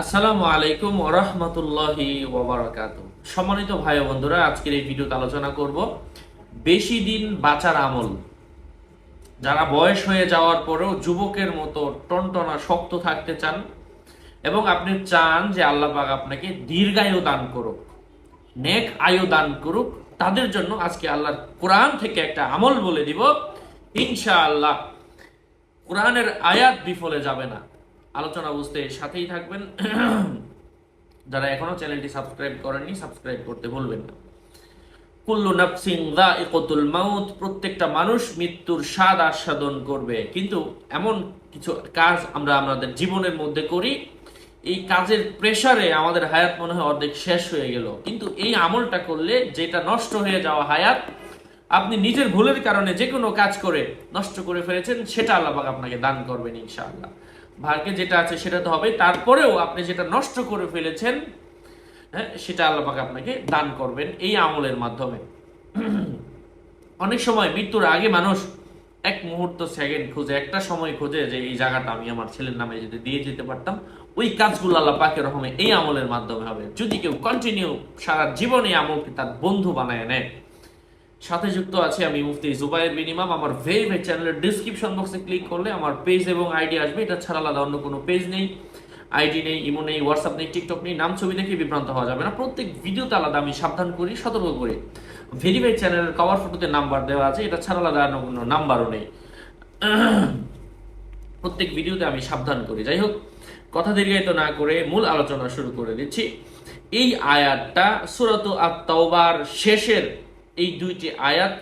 আসসালামু আলাইকুম ওরহমতুল্লাহি ওবরাকাত সম্মানিত ভাই বন্ধুরা, আজকের এই ভিডিওতে আলোচনা করব বেশি দিন বাঁচার আমল। যারা বয়স হয়ে যাওয়ার পরেও যুবকের মতো টনটনা শক্ত থাকতে চান এবং আপনি চান যে আল্লাহ পাক আপনাকে দীর্ঘায়ু দান করুক, নেক আয়ু দান করুক, তাদের জন্য আজকে আল্লাহর কোরআন থেকে একটা আমল বলে দিব। ইনশাআল্লাহ, কোরআনের আয়াত বিফলে যাবে না। আলোচনা বুঝতে সাথেই থাকবেন। যারা এখনও চ্যানেলটি সাবস্ক্রাইব করেননি, সাবস্ক্রাইব করতে ভুলবেন না। কুল্লু নাফসিন যায়িকাতুল মাউত, প্রত্যেকটা মানুষ মৃত্যুর স্বাদ আস্বাদন করবে। কিন্তু এমন কিছু কাজ আমরা আমাদের জীবনের মধ্যে করি, এই কাজের প্রেসারে আমাদের হায়াত মনে হয় অর্ধেক শেষ হয়ে গেল। কিন্তু এই আমলটা করলে যেটা নষ্ট হয়ে যাওয়া হায়াত, আপনি নিজের ভুলের কারণে যে কোনো কাজ করে নষ্ট করে ফেলেছেন, সেটা আল্লাহ আপনাকে দান করবেন ইনশাআল্লাহ। ভাগ্যে যেটা আছে সেটা তো হবে তারপরেও আপনি যেটা নষ্ট করে ফেলেছেন হ্যাঁ সেটা আল্লাহ পাক আপনাকে দান করবেন এই আমলের মাধ্যমে। অনেক সময় মৃত্যুর আগে মানুষ এক মুহূর্ত সেকেন্ড খুঁজে, একটা সময় খোঁজে যে এই জায়গাটা আমি আমার ছেলের নামে যদি দিয়ে যেতে পারতাম, ওই কাজগুলো আল্লাহ পাকের রহমে এই আমলের মাধ্যমে হবে। যদি কেউ কন্টিনিউ সারা জীবনে আমলকে তার বন্ধু বানায় নেয় সাথে যুক্ত আছে আমি মুফতি জুবাইর বিন ইমাম। আমার ভেরি ভেরি চ্যানেলের ডিসক্রিপশন বক্সে ক্লিক করলে আমার পেজ এবং আইডি আসবে। এটা ছাড়া আলাদা অন্য কোনো পেজ নেই। আইডি নেই ইমো নেই হোয়াটসঅ্যাপ নেই টিকটক নেই, নাম ছবি দেখে বিভ্রান্ত হওয়া যাবে না। প্রত্যেক ভিডিওতে আলাদা আমি সাবধান করি, সতর্ক করি। ভেরিফাইড চ্যানেলের কভার ফটোতে নাম্বার দেওয়া আছে। এটা ছাড়া আলাদা অন্য কোনো নাম্বারও নেই। প্রত্যেক ভিডিওতে আমি সাবধান করি। যাই হোক, কথা দীর্ঘায়িত না করে মূল আলোচনা শুরু করে দিচ্ছি। এই আয়াতটা সুরত আত্মাওবার শেষের এই দুইটি আয়াত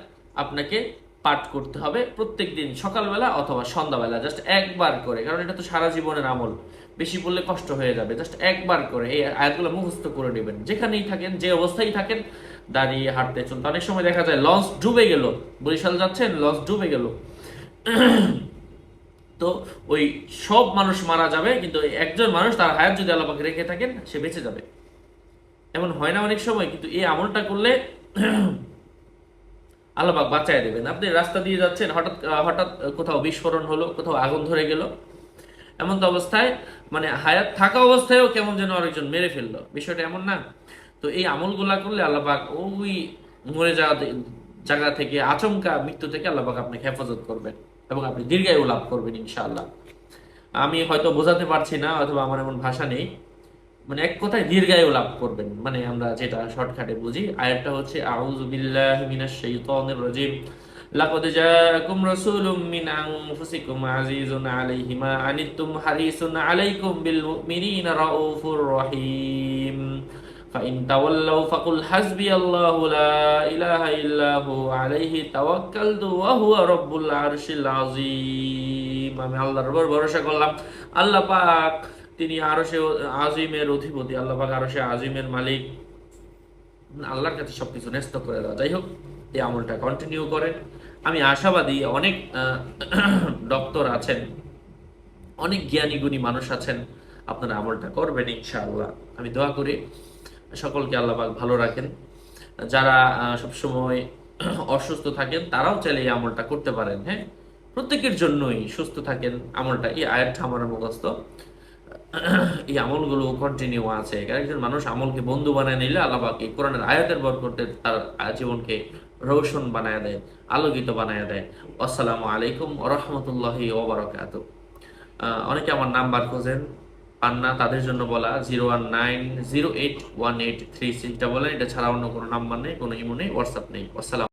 আপনাকে পাঠ করতে হবে প্রত্যেক দিন সকালবেলা অথবা সন্ধ্যাবেলা জাস্ট একবার করে, কারণ এটা তো সারা জীবনের আমল। বেশি পড়লে কষ্ট হয়ে যাবে জাস্ট একবার করে এই আয়াতগুলো মুখস্থ করে নেবেন। যেখানেই থাকেন, যে অবস্থায় থাকেন, দাঁড়িয়ে হাঁটতে চলতে। অনেক সময় দেখা যায় লঞ্চ ডুবে গেল, বরিশাল যাচ্ছেন লঞ্চ ডুবে গেল। তো ওই সব মানুষ মারা যাবে, কিন্তু একজন মানুষ তার হায়াত যদি আল্লাহ পাকে রেখে থাকেন, সে বেঁচে যাবে। এমন হয় না অনেক সময়, কিন্তু এই আমলটা করলে আল্লাহবাক বাঁচায় দেবেন। আপনি রাস্তা দিয়ে যাচ্ছেন, হঠাৎ হঠাৎ কোথাও বিস্ফোরণ হলো, কোথাও আগুন ধরে গেল, এমন তো অবস্থায় মানে হায়াত থাকা অবস্থায়ও কেমন যেন আরেকজন মেরে ফেলল। বিষয়টা এমন না। তো এই আমলগুলা করলে আল্লাহবাক ওই মরে যাওয়া জায়গা থেকে, আচমকা মৃত্যু থেকে আল্লাহবাক আপনাকে হেফাজত করবেন এবং আপনি দীর্ঘায়ু লাভ করবেন, ইনশাআল্লাহ। আমি হয়তো বোঝাতে পারছি না, অথবা আমার এমন ভাষা নেই। মানে এক কথায় দীর্ঘায়ু লাভ করবেন মানে আমরা যেটা শর্টকাটে বুঝি আয়াতটা হচ্ছে আউযু বিল্লাহি মিনাশ শাইতানির রাজিম লাকাদ জাআকুম রাসূলুম মিন আনফুসিকুম আজিজুন আলাইহি মা আনিতুম হারিসুন আলাইকুম বিল মুমিনিনা রাউফুর রহিম فإن تولوا فقل حسبي الله لا إله إلا هو عليه توكلت وهو رب العرش العظيم আমি আল্লাহর উপর ভরসা করলাম আল্লাহ পাক তিনি আরও সে আজিমের অধিপতি, আল্লাহ পাক আরও সে আজিমের মালিক। আল্লাহর কাছে সবকিছু ন্যস্ত করে দেওয়া। যাই হোক, এই আমলটা কন্টিনিউ করেন। আমি আশাবাদী অনেক ডক্টর আছেন, অনেক জ্ঞানী গুণী মানুষ আছেন, আপনারা আমলটা করবেন ইনশাআল্লাহ। আমি দোয়া করি সকলকে আল্লাহ পাক ভালো রাখেন। যারা সবসময় অসুস্থ থাকেন, তারাও চাইলে এই আমলটা করতে পারেন হ্যাঁ? প্রত্যেকের জন্যই সুস্থ থাকেন আমলটা। এই আয়াতটা আমার মুখস্থ। এই আমলগুলো কন্টিনিউ আছে। একজন মানুষ আমলকে বন্ধু বানায় নিলে আল্লাহ পাক কোরআনের আয়াতের বর করতে তার জীবনকে রোশন বানায় দেয়, আলোকিত বানায় দেয়। আসসালামু আলাইকুম রহমতুল্লাহি ওবরাকাত অনেকে আমার নাম্বার খোঁজেন পান না তাদের জন্য বলা zero one nine zero eight one eight three সিক্সটা বলেন, এটা ছাড়া অন্য কোনো নাম্বার নেই, কোনো ইমো নেই হোয়াটসঅ্যাপ নেই। আসসালাম